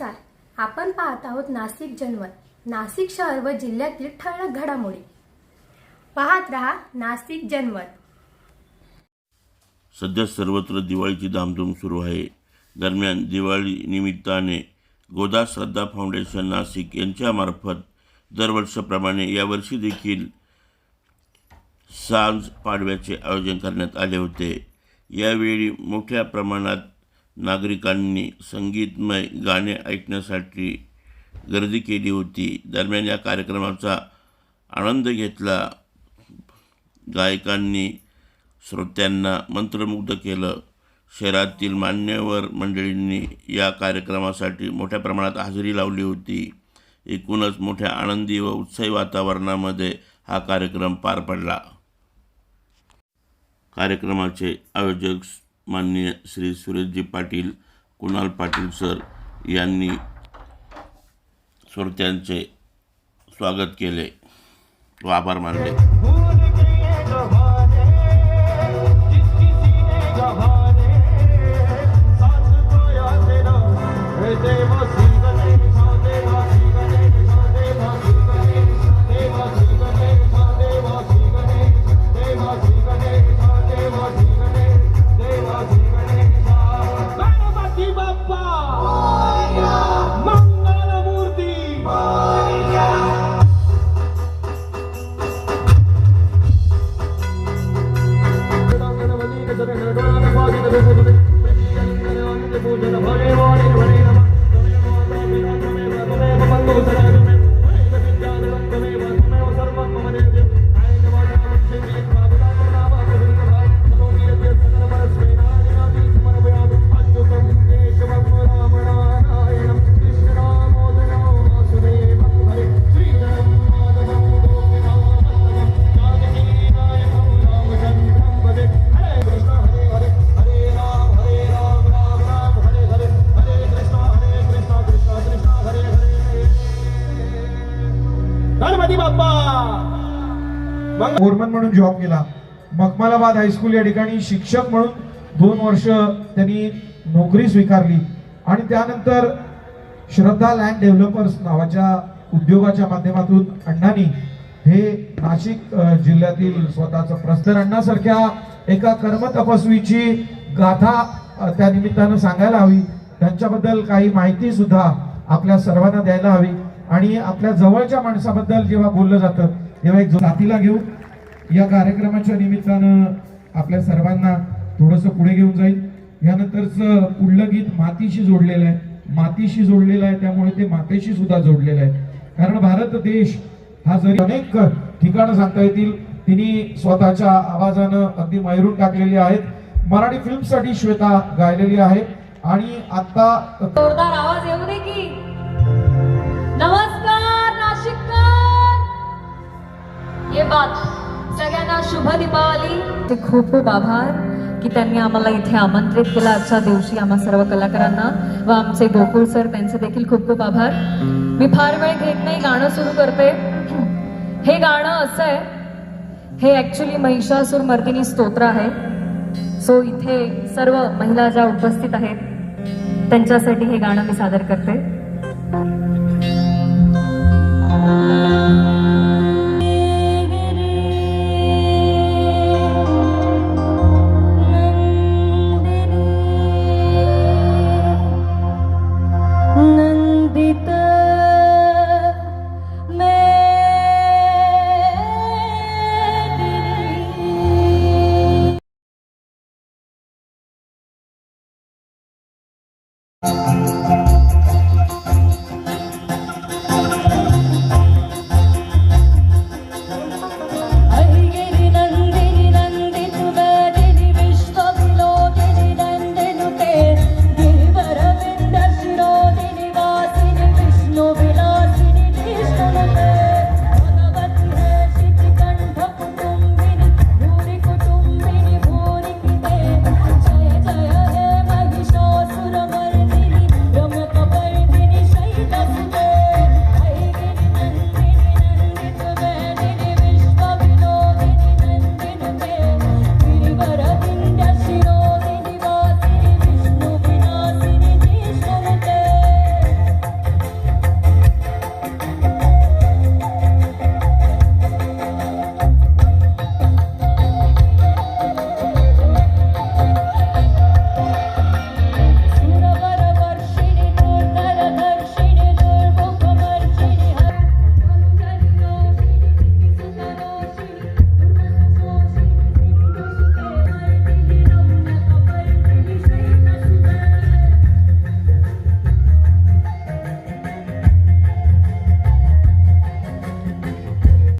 नमस्कार. आपण पाहत आहोत नाशिक जनमत नाशिक शहर व जिल्ह्यातील ठळक घडामोडी. पाहत रहा नाशिक जनमत सध्या सर्वत्र दिवाळीची धामधूम सुरू आहे. दरम्यान दिवाळी निमित्ताने गोदा श्रद्धा फाउंडेशन नाशिक यांच्यामार्फत दरवर्षाप्रमाणे यावर्षी देखील सांज पाडव्याचे आयोजन करण्यात आले होते. यावेळी मोठ्या प्रमाणात नागरिकांनी संगीतमय गाणे ऐकण्यासाठी गर्दी केली होती. दरम्यान या कार्यक्रमाचा आनंद घेतला. गायकांनी श्रोत्यांना मंत्रमुग्ध केलं. शहरातील मान्यवर मंडळींनी या कार्यक्रमासाठी मोठ्या प्रमाणात हजेरी लावली होती. एकूणच मोठ्या आनंदी व उत्साही वातावरणामध्ये हा कार्यक्रम पार पडला. कार्यक्रमाचे आयोजक माननीय श्री सुरेशजी पाटील कुणाल पाटील सर यांनी श्रोत्यांचे स्वागत केले व आभार मानले. Oh. फोरमन म्हणून जॉब केला. मखमलाबाद हायस्कूल या ठिकाणी शिक्षक म्हणून दोन वर्ष त्यांनी नोकरी स्वीकारली. आणि त्यानंतर श्रद्धा लँड डेव्हलपर्स नावाच्या उद्योगाच्या माध्यमातून अण्णांनी हे नाशिक जिल्ह्यातील स्वतःचं प्रस्तर अण्णासारख्या एका कर्म तपस्वीची गाथा त्या निमित्तानं सांगायला हवी. त्यांच्याबद्दल काही माहिती सुद्धा आपल्या सर्वांना द्यायला हवी. आणि आपल्या जवळच्या माणसाबद्दल जेव्हा बोललं जातं तेव्हा एक जातीला घेऊन या कार्यक्रमाच्या निमित्तानं आपल्या सर्वांना थोडस पुढे घेऊन जाईल. यानंतरच पुढलं गीत मातीशी जोडलेलं आहे. मातीशी जोडलेलं आहे त्यामुळे ते मातेशी सुद्धा जोडलेलं आहे. कारण भारत देश हा जरी अनेक ठिकाणं सांगता येतील तिने स्वतःच्या आवाजानं अगदी मैरून टाकलेली आहेत. मराठी फिल्मसाठी श्वेता गायलेली आहे. आणि आता जोरदार आवाज येऊ दे की. शुभ दीपावली. ते खूप खूप आभार की त्यांनी आम्हाला इथे आमंत्रित केलं. आजच्या दिवशी आम्हा सर्व कलाकारांना व आमचे गोकुळ सर त्यांचे देखील खूप खूप आभार. मी फार वेळ घेत नाही गाणं सुरू करते. हे गाणं असं आहे हे ऍक्च्युली महिषासूर मर्दिनी स्तोत्र आहे. सो इथे सर्व महिला ज्या उपस्थित आहेत त्यांच्यासाठी हे गाणं मी सादर करते.